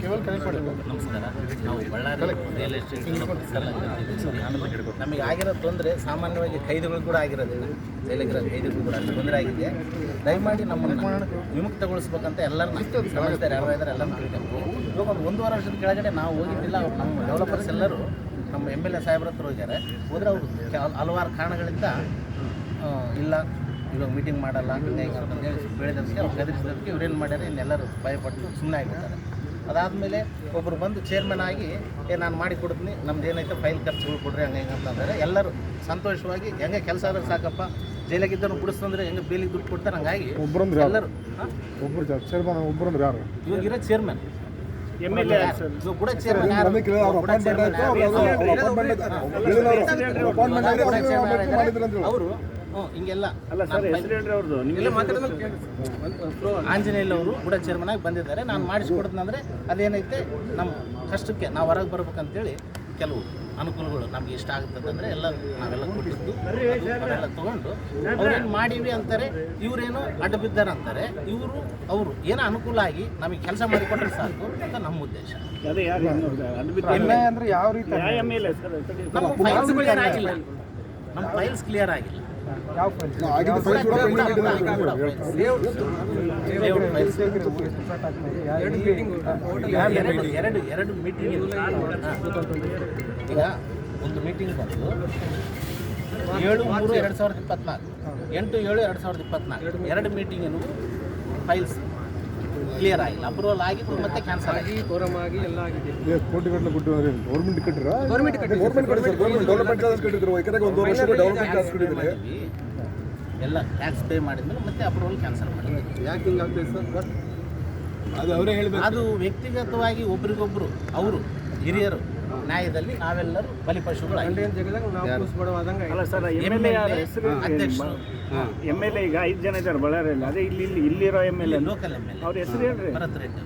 ಕೇವಲ ಕನೆಕ್ಟ್ ಮಾಡಿ. ನಮಸ್ಕಾರ ನಾವು ಬಳ್ಳಾರಿ ರಿಯಲ್ ಎಸ್ಟೇಟ್ ಡೆವಲಪರ್ಸ್ ನಮಗೆ ಆಗಿರೋ ತೊಂದರೆ ಸಾಮಾನ್ಯವಾಗಿ ಖೈದಿಗಳು ಕೂಡ ಆಗಿರೋದು ಜೈಲಿಗಿರೋ ಖೈದಿಗಳು ಕೂಡ ಅಷ್ಟು ತೊಂದರೆ ಆಗಿದೆ. ದಯಮಾಡಿ ನಮ್ಮನ್ನು ವಿಮುಕ್ತಗೊಳಿಸ್ಬೇಕಂತ ಎಲ್ಲರನ್ನ ಸಮಾಜದಾರ ಯಾರು ಇದ್ದಾರೆ ಎಲ್ಲರನ್ನ ತಿಳ್ಕೊಂಡು ಇವಾಗ ಒಂದು ವಾರ ವರ್ಷದ ಕೆಳಗಡೆ ನಾವು ಹೋಗಿದ್ದಿಲ್ಲ ಅವ್ರು ನಮ್ಮ ಡೆವಲಪರ್ಸ್ ಎಲ್ಲರೂ ನಮ್ಮ ಎಂ ಎಲ್ ಎ ಸಾಹೇಬ್ರ ಹತ್ರ ಹೋಗ್ಯಾರೆ ಹೋದ್ರೆ ಅವರು ಹಲವಾರು ಕಾರಣಗಳಿಂದ ಇಲ್ಲ ಇವಾಗ ಮೀಟಿಂಗ್ ಮಾಡಲ್ಲ ಹಂಗೆ ಹಿಂಗೆ ಅಂತಂದೇಳಿ ಬೆಳೆದಕ್ಕೆ ಅವ್ರು ಗದರಿಸಿದಕ್ಕೆ ಇವ್ರೇನು ಮಾಡ್ಯಾರ ಇನ್ನೆಲ್ಲರೂ ಭಯಪಟ್ಟು ಸುಮ್ಮನೆ ಆಗಿಬಿಡ್ತಾರೆ ಅದಾದಮೇಲೆ ಒಬ್ಬರು ಬಂದು ಚೇರ್ಮನ್ ಆಗಿ ಏ ನಾನು ಮಾಡಿ ಕೊಡ್ತೀನಿ ನಮ್ದು ಏನೈತೆ ಫೈಲ್ ಖರ್ಚುಗಳು ಕೊಡ್ರಿ ಹಂಗೆ ಹೆಂಗೆ ಅಂತಂದರೆ ಎಲ್ಲರೂ ಸಂತೋಷವಾಗಿ ಹೆಂಗೆ ಕೆಲಸ ಆದ್ರೆ ಸಾಕಪ್ಪ ಜೈಲಾಗಿದ್ದನ್ನು ಬಿಡಿಸ್ತಂದ್ರೆ ಹೆಂಗೆ ಬೇಲಿಗೆ ದುಡ್ಡು ಕೊಡ್ತಾರೆ ಹಂಗಾಗಿ ಒಬ್ಬರಂದ್ರೆ? ಎಲ್ಲರೂ ಒಬ್ಬರು ಚೇರ್ಮನ್ ಒಬ್ಬರಂದ್ರೆ ಯಾರು? ಇವಾಗ ಇರೋ ಚೇರ್ಮನ್ ಎಂ ಎಲ್ ಎ ಕೂಡ ಚೇರ್ಮನ್ ಯಾರು? ಅವ್ರ ಹಿಂಗೆಲ್ಲ. ಅಲ್ಲ ಸರ್ ಹೆಸರು ಹೇಳ್ರಿ ಅವ್ರದ್ದು ನಿಮಗೆ ಆಂಜನೇಯಲ್ ಅವರು ಕೂಡ ಚೇರ್ಮನ್ ಆಗಿ ಬಂದಿದ್ದಾರೆ. ನಾನು ಮಾಡಿಸ್ಕೊಡ್ತೀನಂದ್ರೆ ಅದೇನೈತೆ ನಮ್ಮ ಕಷ್ಟಕ್ಕೆ ನಾವು ಹೊರಗೆ ಬರ್ಬೇಕಂತೇಳಿ ಕೆಲವು ಅನುಕೂಲಗಳು ನಮ್ಗೆ ಇಷ್ಟ ಆಗುತ್ತಂದ್ರೆ ಎಲ್ಲ ನಾವೆಲ್ಲ ಕೊಟ್ಟಿದ್ದು. ಅದೆಲ್ಲ ತೊಗೊಂಡು ಅವ್ರೇನು ಮಾಡೀವಿ ಅಂತಾರೆ ಇವರೇನು ಅಡ್ಡ ಬಿದ್ದಾರೆ ಅಂತಾರೆ ಇವರು ಅವರು ಏನೋ ಅನುಕೂಲ ಆಗಿ ನಮಗೆ ಕೆಲಸ ಮಾಡಿಕೊಟ್ರೆ ಸಾಕು ಅಂತ ನಮ್ಮ ಉದ್ದೇಶ. ಅದೇ ಯಾರು ಅದು ಅಂದ್ರೆ ಯಾವ ರೀತಿ ನಮ್ಮ ಫೈಲ್ಸ್ ಕ್ಲಿಯರ್ ಆಗಿಲ್ಲ ನಮ್ಮ ಫೈಲ್ಸ್ ಕ್ಲಿಯರ್ ಆಗಿಲ್ಲ. ಯಾವ. ಎರಡು ಎರಡು ಎರಡು ಮೀಟಿಂಗ್ ಈಗ ಒಂದು ಮೀಟಿಂಗ್ ಬಂದು ಏಳು ಮೂರು ಎರಡು ಸಾವಿರದ ಇಪ್ಪತ್ನಾಲ್ಕು ಎಂಟು ಏಳು ಎರಡು ಸಾವಿರದ ಇಪ್ಪತ್ನಾಲ್ಕು ಎರಡು ಮೀಟಿಂಗನ್ನು ಫೈಲ್ಸ್ ಕ್ಲಿಯರ್ ಆಗಿಲ್ಲ. ಅಪ್ರೂವಲ್ ಆಗಿದ್ದು ಮತ್ತೆ ಕ್ಯಾನ್ಸಲ್ ಆಗಿ ಏ, ಕೋಟಿಗಟ್ಟಲೆ ಕೊಟ್ಟು ಗೌರ್ಮೆಂಟ್ ಕಟ್ಟಿರ ಗೌರ್ಮೆಂಟ್ ಕಟ್ಟಿ ಗೌರ್ಮೆಂಟ್ ಕಟ್ಟಿ ಸರ್ ಗೌರ್ಮೆಂಟ್ ಡೆವಲಪ್ಮೆಂಟ್ ಚಾರ್ಜ್ ಕಟ್ಟಿದ್ರು. ಯಾಕಂದ್ರೆ ಒಂದು ವರ್ಷ ಡೆವಲಪ್ಮೆಂಟ್ ಚಾರ್ಜ್ ಕಟ್ಟಿದ್ರೆ. ಎಲ್ಲ ಟ್ಯಾಕ್ಸ್ ಪೇ ಮಾಡಿದ್ಮೇಲೆ ಮತ್ತೆ ಅಪ್ರೂವಲ್ ಕ್ಯಾನ್ಸಲ್ ಮಾಡಿದ್ರು ಯಾಕೆ ಹಿಂಗೆ ಆಗ್ತದೆ ಸರ್ ಅದು ಅವರೇ ಹೇಳಬೇಕು. ಅದು ವ್ಯಕ್ತಿಗತವಾಗಿ ಒಬ್ರಿಗೊಬ್ರು ಅವರು ಹಿರಿಯರು ನ್ಯಾಯದಲ್ಲಿ ನಾವೆಲ್ಲರೂ ಬಲಿಪಶುಗಳು ಅಲ್ಲ ಸರ್ ಎಂ ಎಲ್ ಎ ಅಧ್ಯಕ್ಷರು. ಎಂ ಎಲ್ ಎ ಈಗ ಐದು ಜನ ಇದ್ದಾರೆ ಬಳ್ಳಾರಿಯಲ್ಲಿ. ಅದೇ ಇಲ್ಲಿ ಇಲ್ಲಿ ಇಲ್ಲಿರೋ M L A local M L ಅವ್ರ ಹೆಸರು ಹೇಳ್ರಿ. ಭರತ್ ರೆಡ್ಡಿ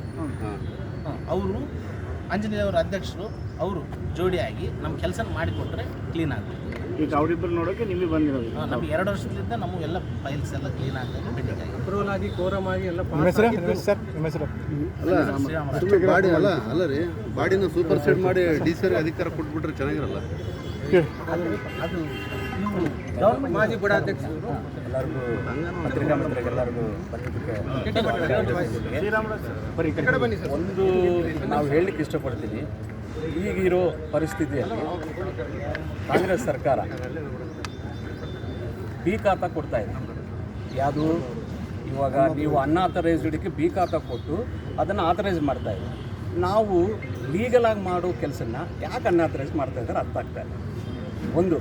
ಅವರು. ಆಂಜನೇಯ ಅವರ ಅಧ್ಯಕ್ಷರು ಅವರು ಜೋಡಿಯಾಗಿ ನಮ್ಮ ಕೆಲಸ ಮಾಡಿಕೊಟ್ರೆ ಕ್ಲೀನ್ ಆಗ್ಬೋದು ಈಗ ಅವರಿಬ್ಬರು ನೋಡೋಕೆ ನಿಮಗೆ ಬಂದಿರೋದು. ನಮ್ಗೆ ಎರಡು ವರ್ಷದಿಂದ ನಮ್ಮ ಎಲ್ಲ ಫೈಲ್ಸ್ ಎಲ್ಲ ಕ್ಲೀನ್ ಆಗ್ತದೆ ಪೆಂಡಿಂಗ್ ಆಗಿದೆ. ಅಪ್ರೂವಲ್ ಆಗಿ ಕೋರಮ್ ಆಗಿ ಎಲ್ಲ ಶ್ರೀರಾಮರಾಜ್ ಸುಮ್ಮನೆ ಬಾಡಿ ಅಲ್ಲ ಅಲ್ಲ ರೀ ಬಾಡಿನ ಸೂಪರ್ ಸೆಟ್ ಮಾಡಿ ಡಿ ಸಿ ಅಧಿಕಾರ ಕೊಟ್ಬಿಟ್ರೆ ಚೆನ್ನಾಗಿರಲ್ಲ. ಅದು ಮಾಜಿ ಬುಡಾಧ್ಯಕ್ಷರು ಎಲ್ಲರಿಗೂ ಪತ್ರಿಕಾ ಮಿತ್ರರಿಗೆಲ್ಲರಿಗೂ ಬಂದಿದ್ದಕ್ಕೆ ಒಂದು ನಾವು ಹೇಳಲಿಕ್ಕೆ ಇಷ್ಟಪಡ್ತೀನಿ ಈಗಿರೋ ಪರಿಸ್ಥಿತಿಯಲ್ಲಿ ಕಾಂಗ್ರೆಸ್ ಸರ್ಕಾರ. ಬಿ ಖಾತಾ ಕೊಡ್ತಾ ಇದೆ. ಯಾವುದು? ಇವಾಗ ನೀವು ಅನ್ಆಥರೈಸ್ಡ್ಗೆ ಬಿ ಖಾತಾ ಕೊಟ್ಟು ಅದನ್ನು ಆಥರೈಸ್ ಮಾಡ್ತಾ ಇದೆ. ನಾವು ಲೀಗಲಾಗಿ ಮಾಡೋ ಕೆಲಸನ ಯಾಕೆ ಅನ್ಆಥರೈಸ್ ಮಾಡ್ತಾ ಇದ್ದಾರೆ ಅರ್ಥ ಆಗ್ತಾ ಇಲ್ಲ. ಒಂದು,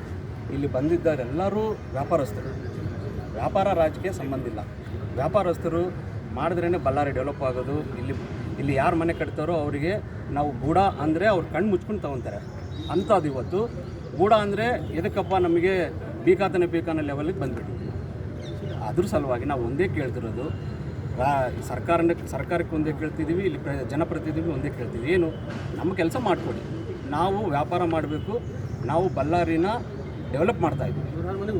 ಇಲ್ಲಿ ಬಂದಿದ್ದವರೆಲ್ಲರೂ ವ್ಯಾಪಾರಸ್ಥರು. ವ್ಯಾಪಾರ ರಾಜಕೀಯ ಸಂಬಂಧ ಇಲ್ಲ. ವ್ಯಾಪಾರಸ್ಥರು ಮಾಡಿದ್ರೇ ಬಳ್ಳಾರಿ ಡೆವಲಪ್ ಆಗೋದು, ಇಲ್ಲಿ ಇಲ್ಲಿ ಯಾರು ಮನೆ ಕಟ್ತಾರೋ ಅವರಿಗೆ ನಾವು ಬೂಡ ಅಂದರೆ ಅವ್ರು ಕಣ್ಣು ಮುಚ್ಕೊಂಡು ತಗೊತಾರೆ. ಅಂಥದ್ದು ಇವತ್ತು ಬೂಡ ಅಂದರೆ ಎದಕ್ಕಪ್ಪ ನಮಗೆ ಬೇಕಾತನೆ ಬೇಕಾನ ಲೆವೆಲಿಗೆ ಬಂದ್ಬಿಟ್ಟು? ಅದ್ರ ಸಲುವಾಗಿ ನಾವು ಒಂದೇ ಕೇಳ್ತಿರೋದು ರಾ ಸರ್ಕಾರನ ಸರ್ಕಾರಕ್ಕೆ ಒಂದೇ ಕೇಳ್ತಿದ್ದೀವಿ ಇಲ್ಲಿ ಪ್ರ ಜನಪ್ರತಿನಿಧಿಗೂ ಒಂದೇ ಕೇಳ್ತಿದ್ದೀವಿ ಏನು ನಮ್ಮ ಕೆಲಸ ಮಾಡಿಕೊಡಿ. ನಾವು ವ್ಯಾಪಾರ ಮಾಡಬೇಕು ನಾವು ಬಳ್ಳಾರಿನ ಡೆವಲಪ್ ಮಾಡ್ತಾ ಇದ್ದೀವಿ.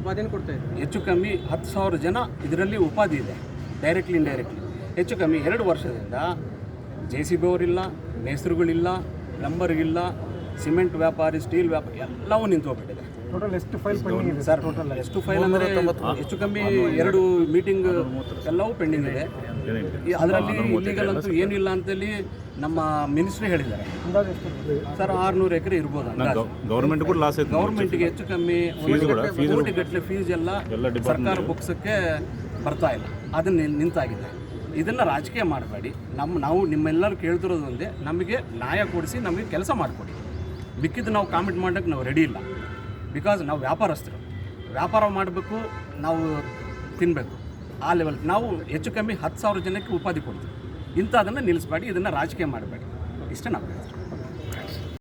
ಉಪಾಧಿಯನ್ನು ಕೊಡ್ತಾ ಇದ್ದೀವಿ. ಹೆಚ್ಚು ಕಮ್ಮಿ ಹತ್ತು ಸಾವಿರ ಜನ ಇದರಲ್ಲಿ ಉಪಾಧಿ ಇದೆ ಡೈರೆಕ್ಟ್ಲಿ ಇಂಡೈರೆಕ್ಟ್ಲಿ ಹೆಚ್ಚು ಕಮ್ಮಿ ಎರಡು ವರ್ಷದಿಂದ ಜೆ ಸಿ ಬಿ ಅವರಿಲ್ಲ ಮೇಸ್ರುಗಳಿಲ್ಲ ಪ್ಲಂಬರ್ಗಿಲ್ಲ ಸಿಮೆಂಟ್ ವ್ಯಾಪಾರಿ ಸ್ಟೀಲ್ ವ್ಯಾಪಾರಿ ಎಲ್ಲವೂ ನಿಂತು ಹೋಗ್ಬಿಟ್ಟಿದೆ. ಟೋಟಲ್ ಎಷ್ಟು ಫೈಲ್ ಪೆಂಡಿಂಗ್ ಇದೆ? ಸರ್ ಟೋಟಲ್ ಎಷ್ಟು ಫೈಲ್ ಅಂದರೆ ಹೆಚ್ಚು ಕಮ್ಮಿ ಎರಡು ಮೀಟಿಂಗ್ ಎಲ್ಲವೂ ಪೆಂಡಿಂಗ್ ಇದೆ. ಅದರಲ್ಲಿ ಇಲ್ಲಿಗಲ್ ಅಂತೂ ಏನಿಲ್ಲ ಅಂತೇಳಿ ನಮ್ಮ ಮಿನಿಸ್ಟ್ರಿ ಹೇಳಿದ್ದಾರೆ. ಸರ್ ಆರುನೂರು ಎಕರೆ ಇರ್ಬೋದು ಗೌರ್ಮೆಂಟ್ ಕೂಡ ಲಾಸ್ ಗೌರ್ಮೆಂಟ್ಗೆ ಹೆಚ್ಚು ಕಮ್ಮಿ ಕೋಟಿ ಗಟ್ಟಲೆ ಫೀಸ್ ಎಲ್ಲ ಸರ್ಕಾರ ಬುಕ್ಸಕ್ಕೆ ಬರ್ತಾ ಇಲ್ಲ. ಅದನ್ನ ನಿಂತಾಗಿದೆ. ಇದನ್ನು ರಾಜಕೀಯ ಮಾಡಬೇಡಿ. ನಮ್ಮ ನಾವು ನಿಮ್ಮೆಲ್ಲರೂ ಕೇಳ್ತಿರೋದು ಒಂದೇ ನಮಗೆ ನ್ಯಾಯ ಕೊಡಿಸಿ ನಮಗೆ ಕೆಲಸ ಮಾಡಿಕೊಡಿ. ಮಿಕ್ಕಿದ್ದು ನಾವು ಕಾಮೆಂಟ್ ಮಾಡೋಕ್ಕೆ ನಾವು ರೆಡಿ ಇಲ್ಲ. ಬಿಕಾಸ್ ನಾವು ವ್ಯಾಪಾರಸ್ಥರು. ವ್ಯಾಪಾರ ಮಾಡಬೇಕು, ನಾವು ತಿನ್ನಬೇಕು ಆ ಲೆವೆಲ್ ನಾವು ಹೆಚ್ಚು ಕಮ್ಮಿ ಹತ್ತು ಸಾವಿರ ಜನಕ್ಕೆ ಉಪಾಧಿ ಕೊಡ್ತೀವಿ. ಇಂಥದನ್ನು ನಿಲ್ಲಿಸಬೇಡಿ, ಇದನ್ನು ರಾಜಕೀಯ ಮಾಡಬೇಡಿ. ಇಷ್ಟೇ ನಾವು